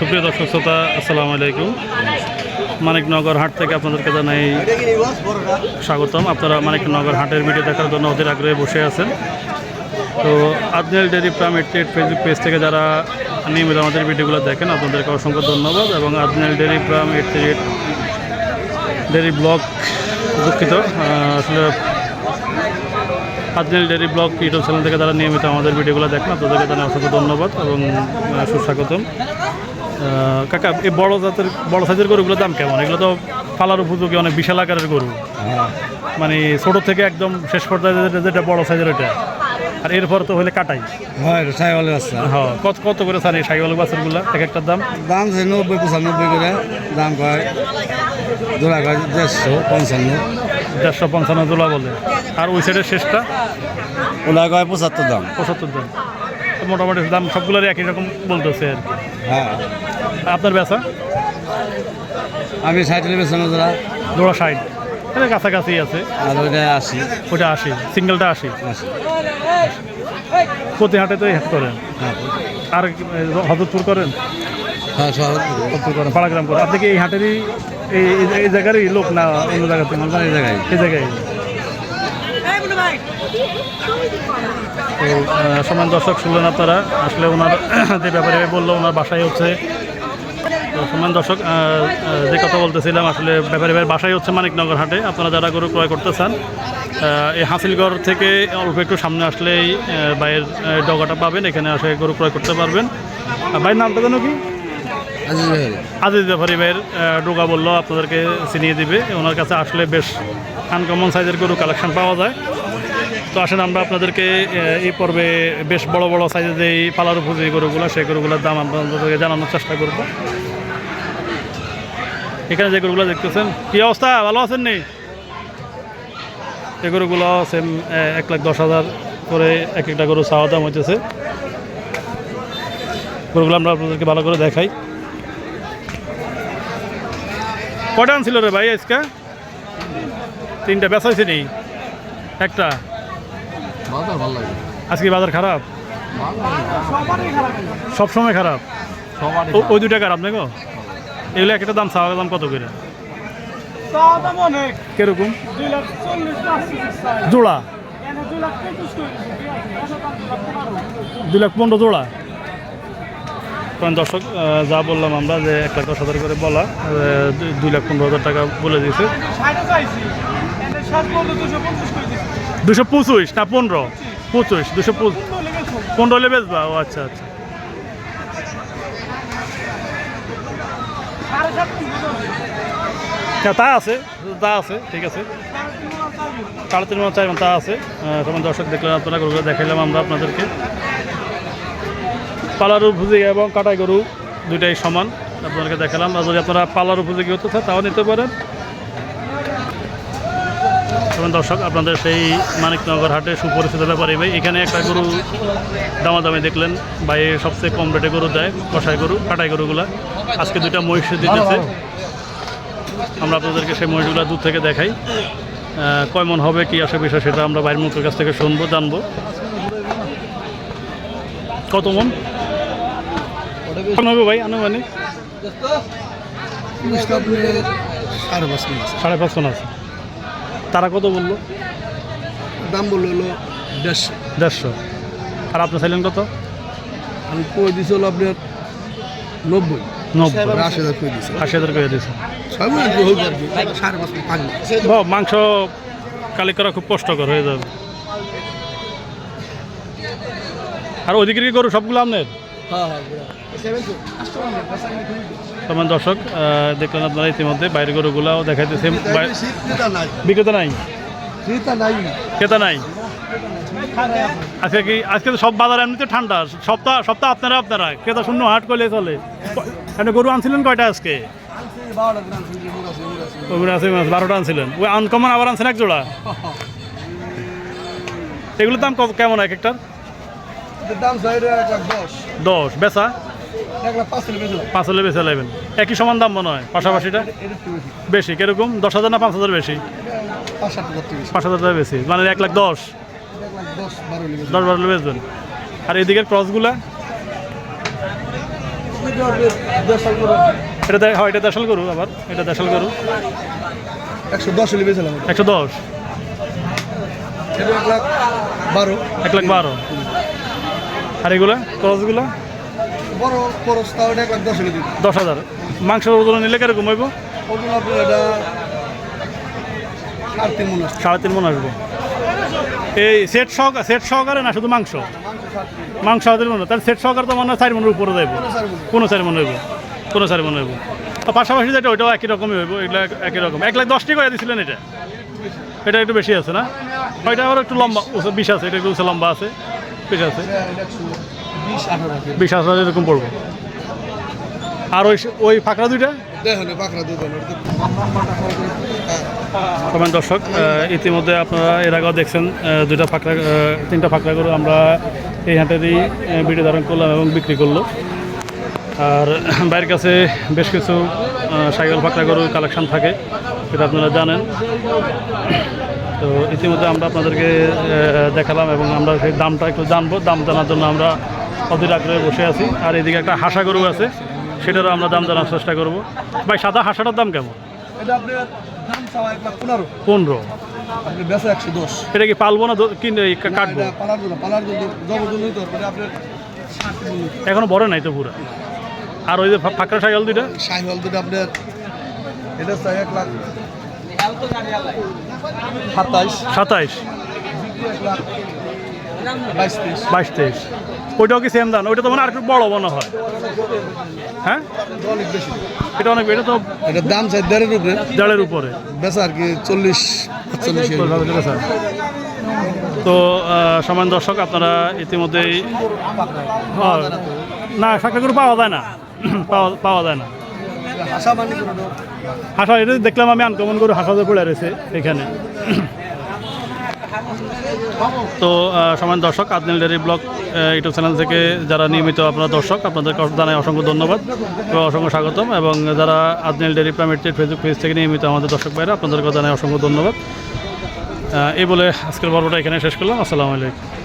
সুপ্রিয় দর্শক শ্রোতা, আসসালামু আলাইকুম। মানিকনগর হাট থেকে আপনাদেরকে জানাই স্বাগতম। আপনারা মানিকনগর হাটের ভিডিও দেখার জন্য ওদের আগ্রহে বসে আছেন। তো Adnel dairy farm eight Facebook page থেকে যারা নিয়মিত আমাদের ভিডিওগুলো দেখেন, আপনাদেরকে অসংখ্য ধন্যবাদ এবং Adnel dairy farm eight dairy blog দুঃখিত। আসলে Adnel dairy blog YouTube channel থেকে যারা নিয়মিত আমাদের ভিডিওগুলো দেখেন, আপনাদেরকে জানাই অসংখ্য ধন্যবাদ এবং সুস্বাগতম। কাকা এই বড় জাতের বড় সাইজের গরুগুলোর দাম কেমন? এগুলো তো ফালার উপযোগী অনেক বিশাল আকারের গরু। মানে ছোট থেকে একদম শেষ পর্যায়ে যেটা- বড় সাইজের ওটা আর এরপর তো হলে কাটাই। সাইওয়ালের হ্যাঁ কত কত করে চান এই সাইকেল বাছুরগুলো এক একটার দাম? দাম নব্বই পঁচানব্বই করে। দাম কয়? জোড়া কয়? দেড়শো পঞ্চান্ন। দেড়শো পঞ্চান্ন দোলা বলে। আর ওই সাইডের শেষটা? ওলা কয়? পঁচাত্তর দাম। পঁচাত্তর দাম। মোটামুটি দাম সবগুলোরই একই রকম বলতেছে আর কি। হ্যাঁ। আপনার বেচা? আমি ষাট বেছেন জোড়া জোড়া ষাট। এটা কাছাকাছি আছে। আর ওইটা আশি। ওটা আশি। সিঙ্গেলটা আশি। প্রতি হাটে তো হেড করেন। হ্যাঁ। আর হজরতপুর করেন? হ্যাঁ করেন পাড়াগ্রাম করেন। আপনি কি এই হাটেরই এই এই- জায়গারই লোক না অন্য জায়গা থেকে? আমার এই জায়গায়। এই জায়গায়। সমান দর্শক শুনলেন আপনারা। আসলে ওনার যে ব্যাপারে বলল ওনার বাসায় হচ্ছে তো সমান দর্শক যে কথা বলতেছিলাম আসলে ব্যাপারে ভাইয়ের বাসাই হচ্ছে মানিকনগর হাটে। আপনারা যারা গরু ক্রয় করতে চান এই হাসিলগড় থেকে অল্প একটু সামনে আসলেই ভাইয়ের ডগাটা পাবেন এখানে আসে গরু ক্রয় করতে পারবেন। ভাইয়ের নামটা জানো কি? আজিজ ব্যাপারী ভাইয়ের ডোকা বলল আপনাদেরকে চিনিয়ে দিবে। ওনার কাছে আসলে বেশ আনকমন সাইজের গরু কালেকশন পাওয়া যায়। তো আসেন আমরা আপনাদেরকে এই পর্বে বেশ বড় বড় সাইজের যে পালার উপযোগী গরুগুলো সেই গরুগুলোর দাম আপনাদেরকে জানানোর চেষ্টা করব। এখানে যে গরুগুলো দেখতেছেন কি অবস্থা? ভালো আছেন নি? এই গরুগুলো সেম এক লাখ দশ হাজার করে এক একটা গরু চাওয়া দাম হইতেছে। গরুগুলো আমরা আপনাদেরকে ভালো করে দেখাই। কটা আনছিল রে ভাই আজকে? তিনটা বেচা হয়েছে নি? একটা? আজকে বাজার খারাপ? সবসময় খারাপ? ওই দুটা খারাপ নাকি? এগুলো একটা দাম চাওয়া দাম কত করে? কীরকম? জোড়া? দুই লাখ পনেরো। জোড়া? কারণ দর্শক যা বললাম আমরা যে এক লাখ দশ হাজার করে বলা দুই- দুই লাখ পনেরো হাজার টাকা বলে দিয়েছে। দুশো পঁচিশ না পনেরো? পঁচিশ। দুশো পনেরো হলে বেচবা? ও আচ্ছা আচ্ছা। হ্যাঁ তা আছে তা আছে, ঠিক আছে। সাড়ে তিন মাস চার মাস তা আছে। তখন দর্শক দেখলেন, আপনারা গরুগুলো দেখাইলাম আমরা আপনাদেরকে। পালার উপযোগী এবং কাটাই গরু দুইটাই সমান। আপনাদেরকে দেখালাম। আর যদি আপনারা পালার উপযোগী হতে চান, তাও নিতে পারেন। এবং দর্শক আপনাদের সেই মানিকনগর হাটে সুপরিচিত ব্যাপারে ভাই এখানে একটা গরু দামাদামি দেখলেন। ভাই সবচেয়ে কম রেটে গরু দেয় কষাই গরু কাটাই গরুগুলা। আজকে দুইটা মহিষ দিতেছে। আমরা আপনাদেরকে সেই মহিষগুলা দূর থেকে দেখাই। কয় মন হবে কি আসে বিষয় সেটা আমরা বাইরের মুখের কাছ থেকে শুনব জানব। কত মন? হবে ভাই আনুমানিক? সাড়ে পাঁচ মিনিট সাড়ে পাঁচ মন আছে। তারা কত বলল? দাম বলল হলো দেড়শো। দেড়শো। আর আপনার চাইলেন কত? আমি কই দিছি হলো আপনার নব্বই। করে মাংস কালি করা খুব কষ্টকর হয়ে যাবে। আর ওইদিকে কি গরু সবগুলো আপনার? সমান দর্শক দেখলেন আপনারা ইতিমধ্যে বাইরের গরুগুলাও দেখাইতেছে। বিক্রেতা নাই? ক্রেতা নাই আজকে কি আজকে তো সব বাজার এমনিতে ঠান্ডা। সপ্তাহ সপ্তাহ আপনারা আপনারা। ক্রেতা শূন্য হাট করলে চলে। এখানে গরু আনছিলেন কয়টা আজকে? বারোটা আনছিলেন। ওই আনকমন আবার আনছেন এক জোড়া? এগুলোর দাম কেমন এক একটার? দাম দশ। দশ। বেচা? পাঁচ বেশি হলে বেচা লাগবেন একই সমান দাম মনে হয় পাশাপাশিটা? বেশি। বেশি কীরকম? দশ হাজার না পাঁচ হাজার বেশি? পাঁচ হাজার বেশি। টাকা বেশি মানে এক লাখ দশ। দশ বারো বেচবেন। আর এদিকের ক্রসগুলা? এটা হয় এটা দেশাল গরু আবার এটা দেশাল গরু। একশো দশ হলে বেছিলাম একশো দশ। এক লাখ বারো। এক লাখ বারো। আর এগুলা? ক্রসগুলো? বড় খরচ তাও এটা এক লাখ দশ হাজার। মাংসের ওজন নিলে কীরকম হইব? ওজন আপনার এটা সাড়ে তিন মনে সাড়ে তিন মন আসব। এই সেট সহক সেট সহকারে না শুধু মাংস? মাংস সাড়ে তিন মন। তাহলে সেট সহকারে তো মনে হয় চার মনের উপরে দেবো কোনো চারি মনে। হইব। কোনো চারি মনে হইব। পাশাপাশি যেটা ওইটাও একই রকমই হইব। এগুলো এক- একই রকম। এক লাখ দশ টাকা করে দিয়েছিলেন এটা? এটা একটু বেশি আছে না? ওইটা আবার একটু লম্বা বিশ আছে। এটা একটু লম্বা আছে। বেশি আছে। বিশ আঠারো হাজার এরকম পড়ব। আর ওই ওই ফাঁকড়া দুইটা? কমেন্ট দর্শক ইতিমধ্যে আপনারা এর আগেও দেখছেন দুইটা ফাঁকড়া তিনটা ফাঁকড়া করে আমরা এই হাটেরই আহ, ভিডিও ধারণ করলাম এবং বিক্রি করল। আর বাইরের কাছে বেশ কিছু সাইকেল ফাঁকড়া গরুর কালেকশন থাকে সেটা আপনারা জানেন। তো ইতিমধ্যে আমরা আপনাদেরকে দেখালাম এবং আমরা সেই দামটা একটু জানব। দাম জানার জন্য আমরা অধীর আগ্রহে বসে আছি। আর এদিকে একটা হাসা গরু আছে সেটারও আমরা দাম জানার চেষ্টা করব। ভাই সাদা হাসাটার দাম কেমন? পনেরো। এটা কি পালবো না কাটবো। এখনও বড় নাই তো পুরো? আর ওই যে ফাঁকড়া সাইকেল দুইটা? আপনার এটা চাই এক লাখ সাতাইশ। সাতাইশ। বাইশ তেইশ। বাইশ তেইশ। ওইটাও কি সেম দাম? ওইটা তো মানে আর একটু বড় মনে হয়। হ্যাঁ? অনেক বেশি। এটা অনেক এটা তো এটার দাম চাই দেড়ের উপরে। দেড়ের উপরে। বেচা আর কি চল্লিশ চল্লিশ তো সমান দর্শক আপনারা ইতিমধ্যেই না ফাঁকড়া করে পাওয়া যায় না। পাওয়া পাওয়া যায় না। হাসা এটা দেখলাম আমি আনকমন করে হাসাতে পড়ে রয়েছে এখানে। তো সমান দর্শক Adnil dairy blog YouTube channel থেকে যারা নিয়মিত আপনারা দর্শক আপনাদের জানাই অসংখ্য ধন্যবাদ এবং অসংখ্য স্বাগতম এবং যারা আদনেল ডেরি প্রাইমেট ফেসবুক পেজ থেকে নিয়মিত আমাদের দর্শক ভাইরা আপনাদেরকে জানাই অসংখ্য ধন্যবাদ। এই বলে আজকের পর্বটা এখানে শেষ করলাম। আসসালামু আলাইকুম।